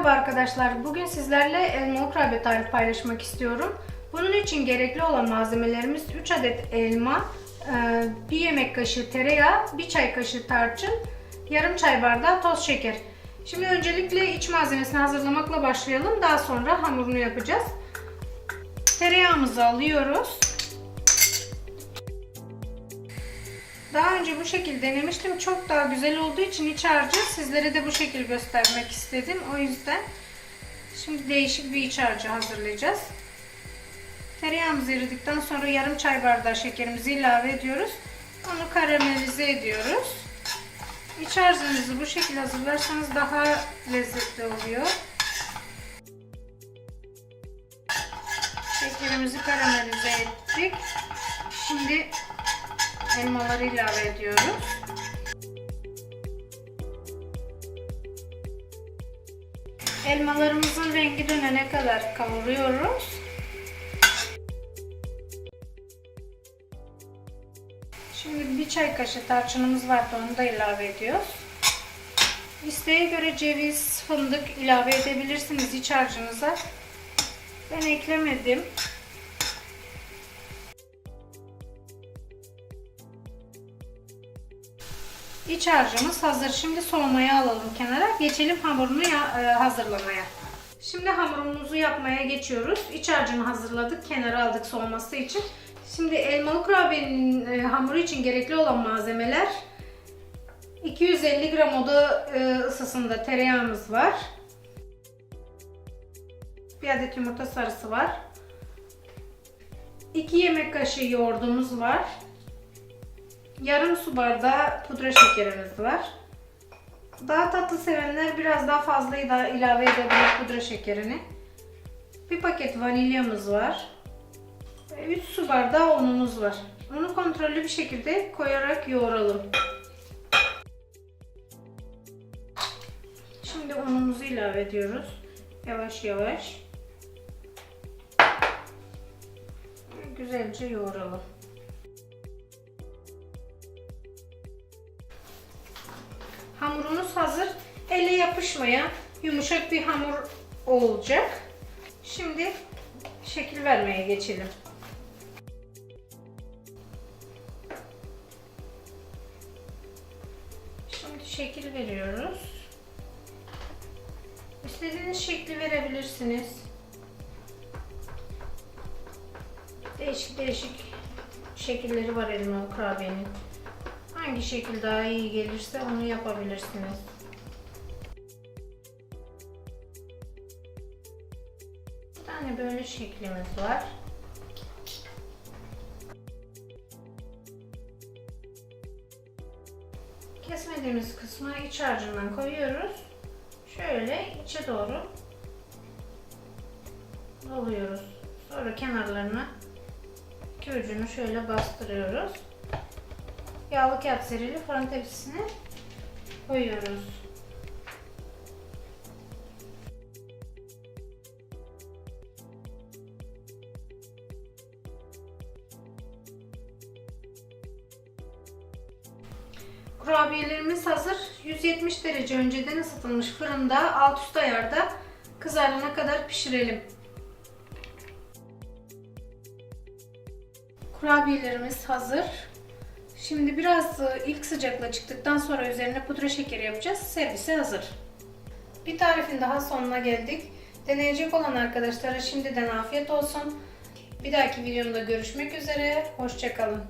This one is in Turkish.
Merhaba arkadaşlar. Bugün sizlerle elmalı kurabiye tarifi paylaşmak istiyorum. Bunun için gerekli olan malzemelerimiz 3 adet elma, 1 yemek kaşığı tereyağı, 1 çay kaşığı tarçın, yarım çay bardağı toz şeker. Şimdi öncelikle iç malzemesini hazırlamakla başlayalım. Daha sonra hamurunu yapacağız. Tereyağımızı alıyoruz. Daha önce bu şekilde denemiştim. Çok daha güzel olduğu için iç harcı sizlere de bu şekilde göstermek istedim. O yüzden şimdi değişik bir iç harcı hazırlayacağız. Tereyağımız eridikten sonra yarım çay bardağı şekerimizi ilave ediyoruz. Onu karamelize ediyoruz. İç harcınızı bu şekilde hazırlarsanız daha lezzetli oluyor. Şekerimizi karamelize ettik. Şimdi elmaları ilave ediyoruz. Elmalarımızın rengi dönene kadar kavuruyoruz. Şimdi bir çay kaşığı tarçınımız vardı onu da ilave ediyoruz. İsteğe göre ceviz, fındık ilave edebilirsiniz iç harcınıza. Ben eklemedim. İç harcımız hazır. Şimdi soğumaya alalım kenara. Geçelim hamurunu e, hazırlamaya. Şimdi hamurumuzu yapmaya geçiyoruz. İç harcını hazırladık. Kenara aldık soğuması için. Şimdi elmalı kurabiyenin e, hamuru için gerekli olan malzemeler 250 gram oda e, ısısında tereyağımız var. Bir adet yumurta sarısı var. 2 yemek kaşığı yoğurdumuz var. Yarım su bardağı pudra şekerimiz var. Daha tatlı sevenler biraz daha fazla da ilave edebilir pudra şekerini. Bir paket vanilyamız var. 3 su bardağı unumuz var. Unu kontrollü bir şekilde koyarak yoğuralım. Şimdi unumuzu ilave ediyoruz. Yavaş yavaş. Güzelce yoğuralım. Hamurunuz hazır. Elle yapışmayan yumuşak bir hamur olacak. Şimdi şekil vermeye geçelim. Şimdi şekil veriyoruz. İstediğiniz şekli verebilirsiniz. Değişik değişik şekilleri var elmalı kurabiyenin. Hangi şekil daha iyi gelirse onu yapabilirsiniz. Bir tane böyle şeklimiz var. Kesmediğimiz kısmı iç harcından koyuyoruz. Şöyle içe doğru doluyoruz. Sonra kenarlarına ucunu şöyle bastırıyoruz. Yağlı kağıt serili fırın tepsisine koyuyoruz. Kurabiyelerimiz hazır. 170 derece önceden ısıtılmış fırında alt üst ayarda kızarana kadar pişirelim. Kurabiyelerimiz hazır. Şimdi biraz e, ilk sıcakla çıktıktan sonra üzerine pudra şekeri yapacağız. Servise hazır. Bir tarifin daha sonuna geldik. Deneyecek olan arkadaşlara şimdiden afiyet olsun. Bir dahaki videomda görüşmek üzere. Hoşçakalın.